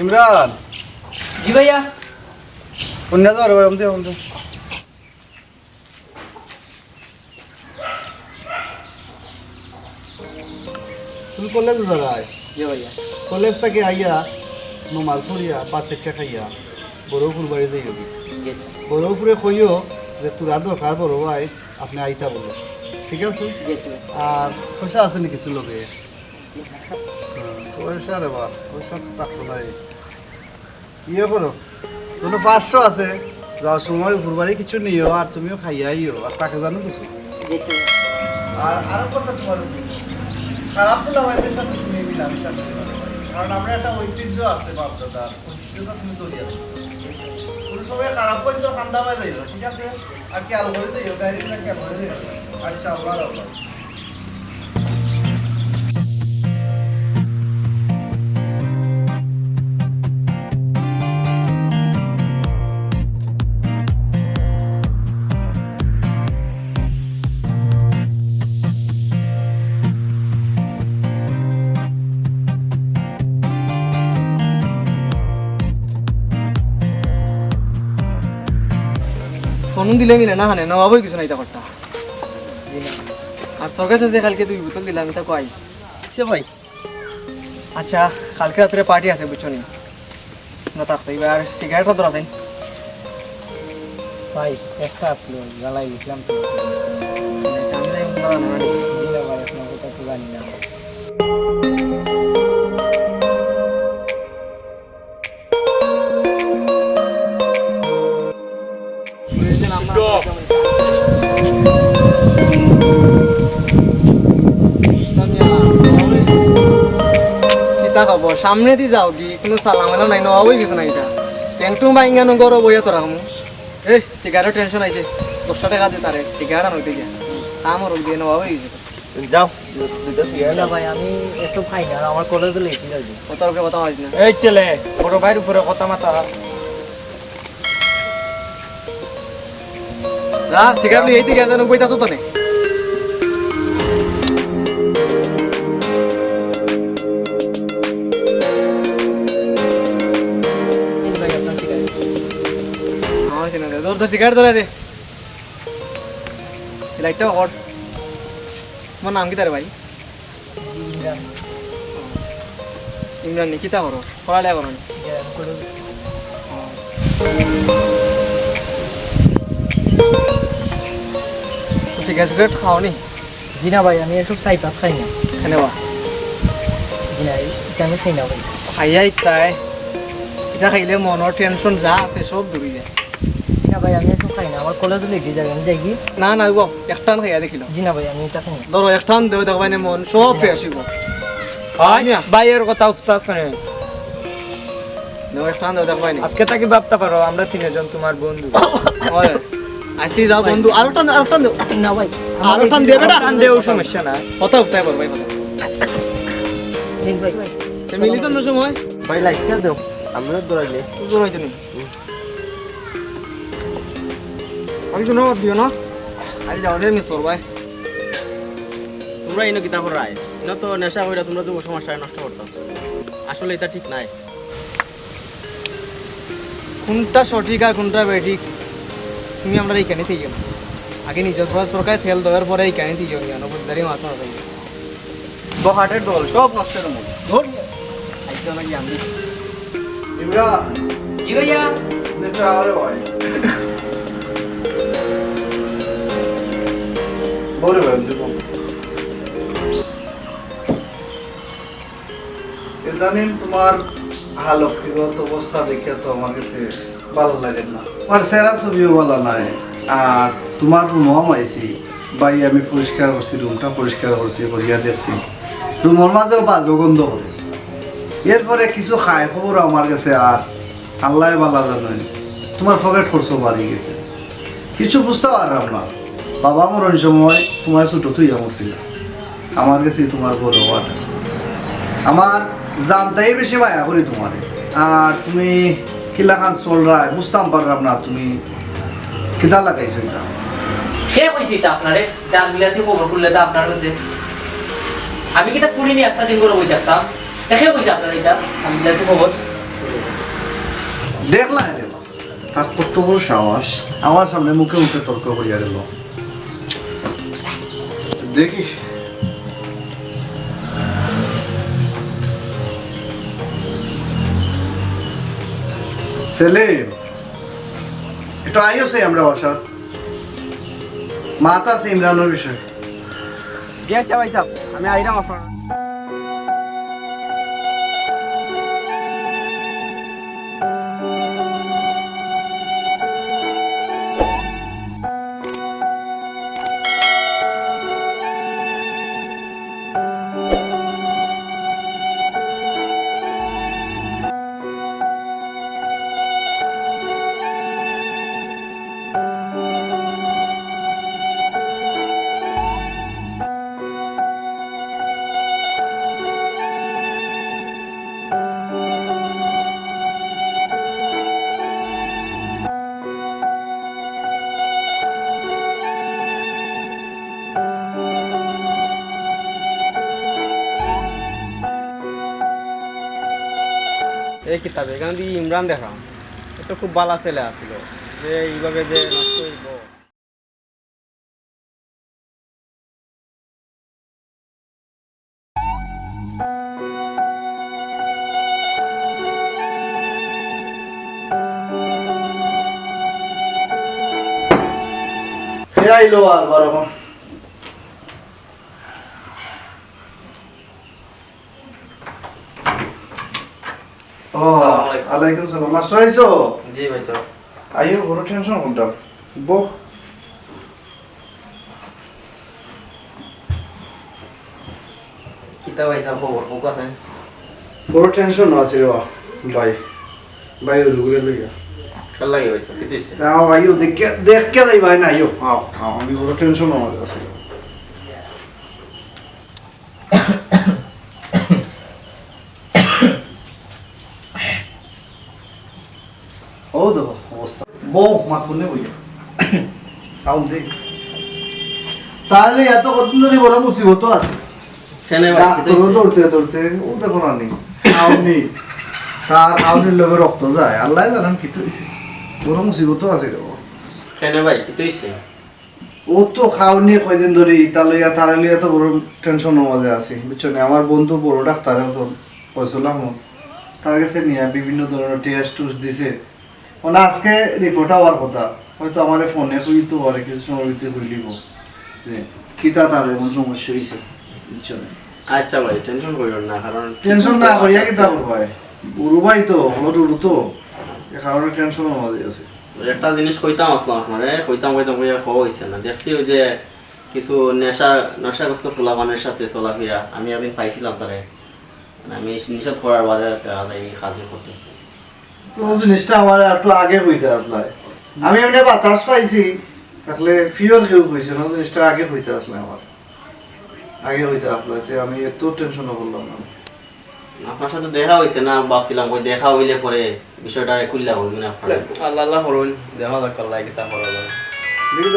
ইমরান। জি ভাইয়া। কন্যা যাও রে আমদে আমদে তুমি কলেজ জি ভাইয়া। কলেজ থেকে আইয়া নমাজ পড়িয়া পাঁচ একটা খাইয়া বড়পুর বাড়ি যাই হবি বড়পুরে কইও যে তোরা দরকার বড় ভাই আপনি আইতা বলো। ঠিক আছে? আর পয়সা আছে নাকি কিছু লোকে? ইয়ে করো তোর পাঁচশো আছে যাওয়ার সময় ঘুরবাড়ি কিছু নিও তুমিও খাইয়া আইও আর তাকে তোমার খারাপ বলা তুমি। কারণ আমরা একটা ঐতিহ্য আছে তুমি খারাপ করে তো ঠান্ডা হয়ে যাইব ঠিক আছে আর খেয়াল করে যাইও যাইও আচ্ছা আল্লাহ দিলে মিলে না হানে নবাবই কিছু নাই তারটা আর তোর কাছে যে কালকে দুই বোতল দিলাম এটা কয়? সে ভাই। আচ্ছা কালকে রাত্রে পার্টি আছে বুঝছ নি? না থাকতো এবার সিগারেটটা ধরা দেন ভাই একটা আসলো জ্বালাই লিখলাম তো। আমি যাই জানি না। সামনে দি যাও কি কোনো সালাম আলাম নাই নবাবই কিছু নাই তা টেংটু বাইঙ্গা নগর বইয়া তোরা কমু এই সিগারেট টেনশন আইছে। দশটা টাকা দে তারে সিগারেট আনো দিকে আমার দিয়ে নবাবই গেছে। যাও। ভাই আমি এসব খাই না আমার কলেজে যাবি কথা হয়েছে না। এই ছেলে বড় ভাইয়ের উপরে কথা মাথা যা সিগারেট লিয়ে দিকে যেন বইতাছো তো তো সিগারেট ধরে দে। লাইটটা হট তোমার নাম কি তার ভাই? ইমরান নি কিতা করো? পড়ালেখা করো সিগারেট খাও নি? জিনা ভাই আমি এসব সাইপাস খাই না। এখানে বা? এটা আমি খাই না ভাই। খাইয়া ইতাই এটা খাইলে মনের টেনশন যা আছে সব দূরে যায়। ভাই আমি এসব খাই না আমার কলেজে লেখি যাবে আমি যাই কি? না না গো একটান খাইয়া দেখিল। জিনা ভাই আমি এটা খাই না। ধরো একটান দেও দেখবাই না মন সব ফ্রেশ হইব। না। ভাইয়ের কথা উস্তাজ করে দেও একটান দেও দেখবাই না আজকে তাকে ভাবতে পারো আমরা তিনজন তোমার বন্ধু। ওই আসি যাও বন্ধু। আরও টান আরও টান দেও। না ভাই আরও টান টান দেও সমস্যা না কথা উঠতে পারো ভাই ভাই। মিলিত সময়। ভাই লাইটটা দেও। আমরা দৌড়াইলে। দূর হইতো নি আমি শুনো দিও না। আজ যাও যে মিস করবাই তোমরা ইনো কিতাব রায় ইনো তো নেশা কইরা তোমরা যুব সমাজটা নষ্ট করতেছো। আসলে এটা ঠিক নাই। কোনটা সঠিক আর কোনটা বেঠিক তুমি আমরা এইখানে থেকে যাও আগে নিজের ঘর সরকার তেল দেওয়ার পরে এইখানে থেকে যাও জানো বুঝদারি মাছ মারা যাবে বহাটের দল সব নষ্টের মূল। ধর। আইসো না জ্ঞান দিই ইমরান। কি ভাইয়া এটা আরে ভাই। বলে ভাই আমি দেখো ইদানিং তোমার আলোকিগত অবস্থা দেখে তো আমার কাছে ভালো লাগে না। আমার সেরা ছবিও ভালো নাই। আর তোমার রুমও আইছি। বাই আমি পরিষ্কার করছি, রুমটা পরিষ্কার করছি করিয়া দেখছি। রুমের মাঝেও বাজো গন্ধ করে। এরপরে কিছু খায় খবর আমার কাছে আর আল্লাহ বালা জানেন তোমার পকেট খরচও বাড়ি গেছে। কিছু বুঝতে পারলাম না। বাবা মরণ সময় তোমার ছোট তুই আমছিল আমার কাছে তোমার বড় হওয়াটা। আমার জানতাই বেশি মায়া করি তোমারে। আর তুমি কিলাখান চল রায় বুঝতাম পারলাম না তুমি কিতা লাগাইছো এটা। কে কইছি তা আপনারে? যার বিলাতি খবর করলে তা আপনার কাছে। আমি কি তা পুরি নিয়ে আসতা দিন করে বই থাকতাম দেখে কইছি আপনার এটা? আমি বিলাতি খবর। দেখলা রে তার কত বড় সাহস। আমার সামনে মুখে মুখে তর্ক করিয়া গেল। দেখিস। সেলিম, একটু আইও সে আমরা বসা। মাতা সে ইমরানের বিষয়। জি আচ্ছা সাহেব, আমি আইরাম আপনার। এই কিতাব, এখানে দিয়ে ইমরান দেখা এ তো খুব বালা ছেলে আসছিল যে এইভাবে যে নষ্ট হইব। ও আলাইকুম সালাম। মাস্টার আইছো? জি ভাই সাহেব আইও বড় টেনশন করতাম বো। কিতাব ভাই সাহেব খবর কোক আছে? বড় টেনশন আছে রে ভাই ভাই লুগুরে লইয়া খেল লাগে ভাই কি হইছে আও আইও দেখে দেখকে যাই ভাই না আইও। আও আমি বড় টেনশন আমার আছে। দেখো অবস্থা বউ মা কোনে বইয়া আউন দেখ তাহলে এত কতদিন ধরে বড় মুসিবত আছে দৌড়তে দৌড়তে ও দেখো না নেই আউনি তার আউনির লগে রক্ত যায় আল্লাহ জানেন কি হয়েছে বড় মুসিবত আছে রে বাবা। কেন ভাই কি হইছে ও তো খাওনি কয়দিন ধরে ইতা লইয়া তারা লইয়া তো বড় টেনশন মাঝে আছে বুঝছ না আমার বন্ধু বড় ডাক্তার আছে কইছিলাম তার কাছে নিয়ে বিভিন্ন ধরনের টেস্ট টুস দিছে মানে আজকে রিপোর্ট হওয়ার কথা। হয়তো আমার ফোনে হইতে পারে কিছু সময় হইতে হইলিব যে কিতা তার এমন সমস্যা হয়েছে বুঝছ আচ্ছা ভাই টেনশন করিও না কারণ টেনশন না করিয়া কিতা করবাই উরু ভাই তো হলত উরু তো। এ কারণে টেনশন মাঝে আছে। একটা জিনিস কইতাম আসলাম আপনারে কইতাম কইতাম কইয়া খাওয়া হয়েছে না। দেখছি ওই যে কিছু নেশা নেশাগ্রস্ত ফুলাবানের সাথে চলাফেরা। আমি একদিন পাইছিলাম তারে। মানে আমি নিষেধ করার বাদে তারা এই কাজে করতেছে। তো জিনিসটা আমার একটু আগে হইতে আসলাই আমি এমনি বাতাস পাইছি থাকলে ফিওর কেউ কইছে না জিনিসটা আগে হইতে আসলে আমার। আগে হইতে আসলে তে আমি এত টেনশন করলাম না। আপনার সাথে দেখা হয়েছে না ভাবছিলাম ওই দেখা হইলে পরে বিষয়টা খুললা বলবেন আপনার। আল্লাহ আল্লাহ করুন দেখা যাক আল্লাহ কিতা করা দেখি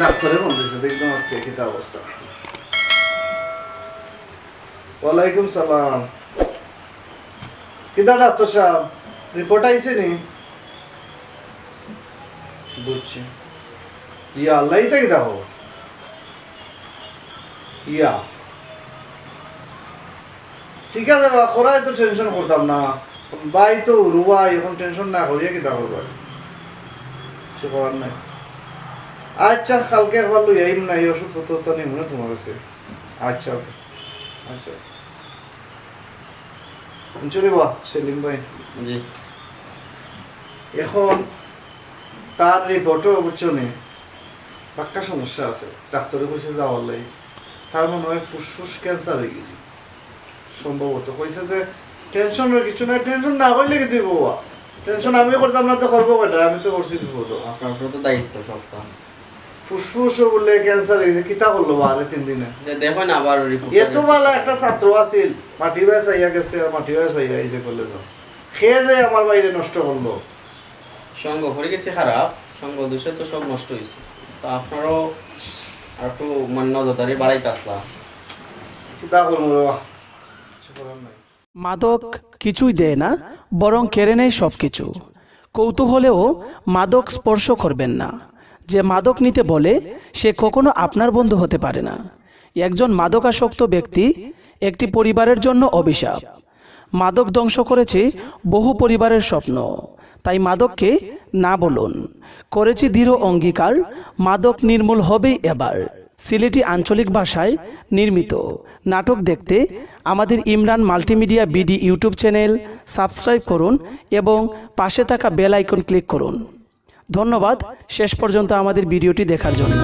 ডাক্তারে দেখলাম আজকে কিতা অবস্থা। ওয়ালাইকুম সালাম। কিতা ডাক্তার সাহেব রিপোর্ট আইছে নি? বুঝছি। ইয়া আল্লাহ তাই দাও ইয়া। ঠিক আছে করাই তো টেনশন করতাম না। বাই তো রুবাই, এখন টেনশন না করিয়া কিতা করবা কিছু করার নাই। আচ্ছা কালকে একবার লই আইম না, এই ওষুধ পত্র তো নিম না তোমার কাছে। আচ্ছা ওকে। আচ্ছা। চলে বা সেলিম ভাই জি। এখন তার রিপোর্টও বুঝছ নি পাক্কা সমস্যা আছে। ডাক্তারে কইছে যাওয়ার লাগে তার মনে হয় ফুসফুস ক্যান্সার হয়ে গেছে। সম্ভবত কইছে যে টেনশনের কিছু নাই টেনশন না করলে কি দিব টেনশন আমি করতাম না তো করব কয়টা আমি তো করছি বিপদ আপনার তো দায়িত্ব সবটা ফুসফুস বলে ক্যান্সার হয়ে গেছে কিতা করল বা আরে তিন দিনে দেখো না আবার রিপোর্ট এত ভালো একটা ছাত্র আছিল মাটি বাই চাইয়া গেছে আর মাটি বাই চাইয়া আইছে কলেজ খেয়ে যে আমার বাইরে নষ্ট করল। সঙ্গ হয়ে গেছে খারাপ সঙ্গ দোষে তো সব নষ্ট হয়েছে তো আপনারও আর একটু মানে নজরদারি বাড়াইতে আসলাম। কিতা নাই। মাদক কিছুই দেয় না বরং কেড়ে নেয় সব কিছু কৌতূহলেও মাদক স্পর্শ করবেন না। যে মাদক নিতে বলে, সে কখনো আপনার বন্ধু হতে পারে না। একজন মাদকাসক্ত ব্যক্তি একটি পরিবারের জন্য অভিশাপ। মাদক ধ্বংস করেছে বহু পরিবারের স্বপ্ন। তাই মাদককে না বলুন। করেছি দৃঢ় অঙ্গীকার, মাদক নির্মূল হবেই এবার। সিলেটি আঞ্চলিক ভাষায় নির্মিত। নাটক দেখতে আমাদের Imran multimedia BD YouTube channel subscribe করুন এবং পাশে থাকা বেল আইকন ক্লিক করুন। ধন্যবাদ। শেষ পর্যন্ত আমাদের ভিডিওটি দেখার জন্য।